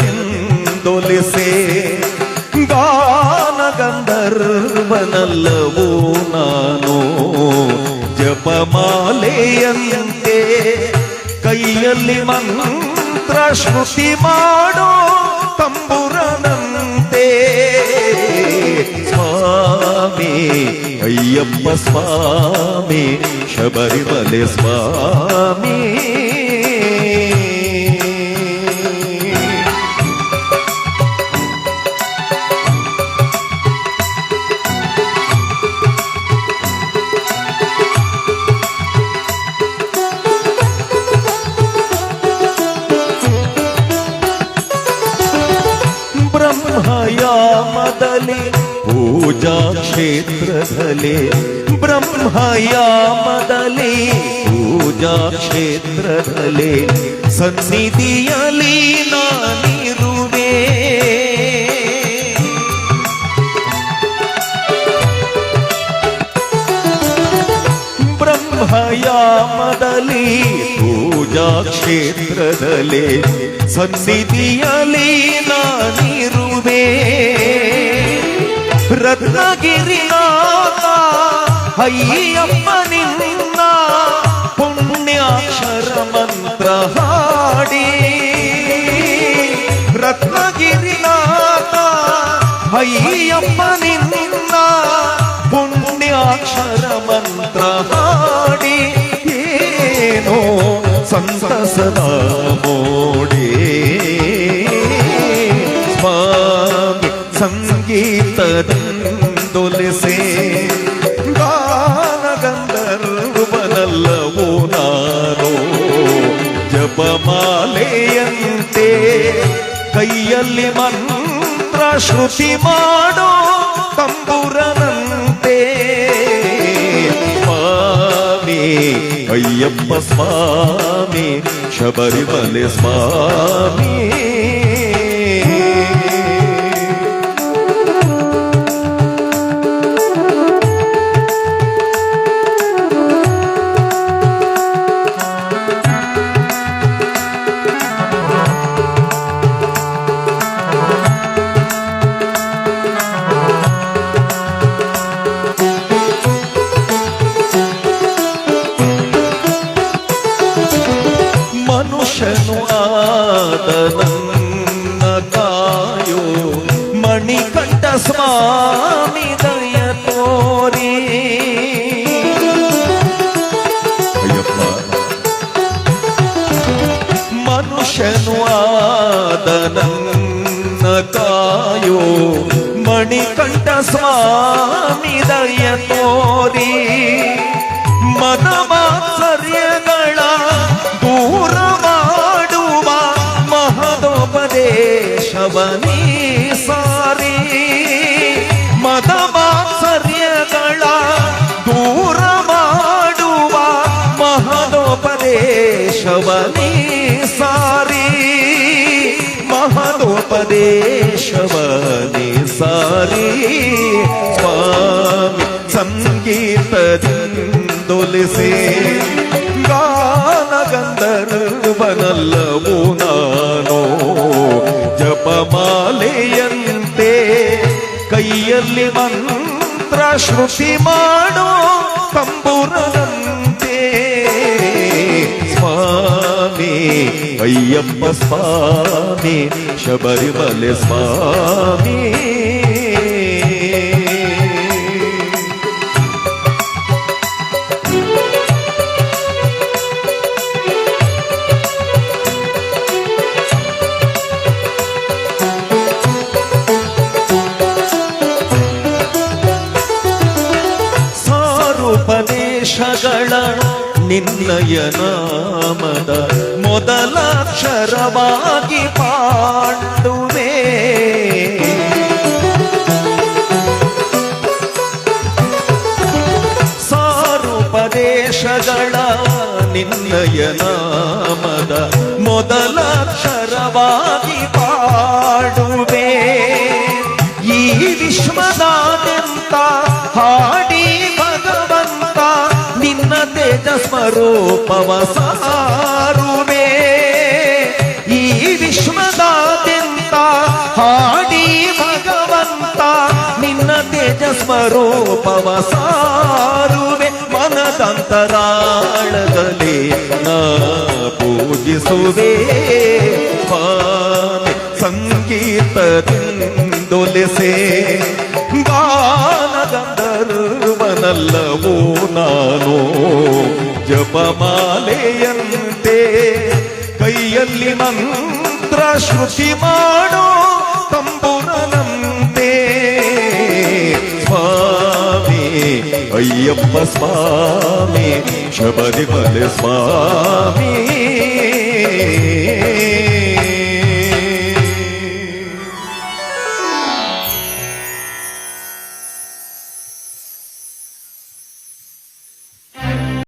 ತಂದೊಲಿಸೆ ಗಾನ ಗಂಧರ್ವನಲ್ಲವೋ ನಾನು ಜಪಮಾಲೆಯಂತೆ ಕೈಯಲ್ಲಿ ಮಂತ್ರ ಶ್ರುತಿ ಮಾಡೋ ತಂಬುರನಂತೆ ಸ್ವಾಮಿ ಅಯ್ಯಪ್ಪ ಸ್ವಾಮಿ ಶಬರಿಮಲೆ ಸ್ವಾಮಿ ಬ್ರಹ್ಮಯಾಮದಲ್ಲಿ ಪೂಜಾ ಕ್ಷೇತ್ರದಲ್ಲಿ ಬ್ರಹ್ಮಯಾಮದಲ್ಲಿ ಪೂಜಾ ಕ್ಷೇತ್ರದಲ್ಲಿ ಸನ್ನಿಧಿಯಲ್ಲಿ ನಾನಿರುವೆ ಬ್ರಹ್ಮಯಾಮದಲ್ಲಿ ಪೂಜಾ ಕ್ಷೇತ್ರದಲ್ಲಿ ಸನ್ನಿಧಿಯಲ್ಲಿ ನಾನಿರುವೆ ರತ್ನಗಿರಿನಾಥ ಅಯ್ಯಪ್ಪ ನಿನ್ನ ಪುಣ್ಯಾಕ್ಷರ ಮಂತ್ರ ಹಾಡಿ ರತ್ನಗಿರಿನಾಥ ಅಯ್ಯಪ್ಪ ನಿನ್ನ ಪುಣ್ಯಾಕ್ಷರ ಮಂತ್ರ ಹಾಡಿ ಏನೋ ಸಂತಸದ ಕೈಯಲ್ಲಿ ಮಂತ್ರ ಶ್ರುತಿ ಮಾಡೋ ತಂಬುರನಂತೆ ಸ್ವಾಮಿ ಅಯ್ಯಪ್ಪ ಸ್ವಾಮಿ ಶಬರಿಮಲೆ ಸ್ವಾಮಿ ನನ್ನ ಕಾಯೋ ಮಣಿಕಂಠ ಸ್ವಾಮಿ ದಯ ತೋರಿ. ಮನಮಾತ್ಸರ್ಯಗಳ ದೂರ ಮಾಡುವ ಮಹದೋಪದೇಶವ ಸಾರಿ. ಮದಮಾತ್ಸರ್ಯಗಳ ದೂರ ಮಾಡುವ ಮಹದೋಪದೇಶವ ಸಾರಿ. ಮಹದೋಪದೇಶವನಿ ಸಾರಿ ಸ್ವಾಮಿ ಸಂಗೀತದಿಂದೊಲಿಸಿ ಗಾನ ಗಂಧರ್ವನಲ್ಲವೋ ನಾನು ಜಪಮಾಲೆಯಂತೆ ಕೈಯಲ್ಲಿ ಮಂತ್ರ ಶ್ರುತಿ ಮಾಡೋ ತಂಬುರನಂತೆ ಸ್ವಾಮಿ ಅಯ್ಯಪ್ಪ ಸ್ವಾಮಿ ಶಬರಿಮಲೆ ಸ್ವಾಮಿ ಸಾರುಪದೇಶಗಳ ನಿನ್ನಯ ನಾಮದ ಮೊದಲಾಕ್ಷರವಾಗಿ ಪಾಂಡುವೆ. ಸಾರುಪದೇಶಗಳ ನಿನ್ನಯ ನಾಮದ ಮೊದಲಕ್ಷರವಾಗಿ ಪಾಡುವೆ. ಈ ವಿಶ್ವದಾದ್ಯಂತ ಹಾಡಿ ಭಗವಂತ ನಿನ್ನ ತೇಜ ಸ್ವರೂಪವ ಸ್ವರೂಪವ ಸಾರುವೆ ಮನದಂತರಾಳದಲ್ಲಿ ನಾ ಪೂಜಿಸುವೆ ಸ್ವಾಮಿ ಸಂಗೀತದಿಂದೊಲಿಸೆ ಗಾನಗಂಧರ್ವನಲ್ಲವೋ ನಾನು ಜಪಮಾಲೆಯಂತೆ ಕೈಯಲ್ಲಿ ಮಂತ್ರ ಶ್ರುತಿ ಮಾಡೋ అయ్యప్ప స్వామి శబరిమల స్వామి.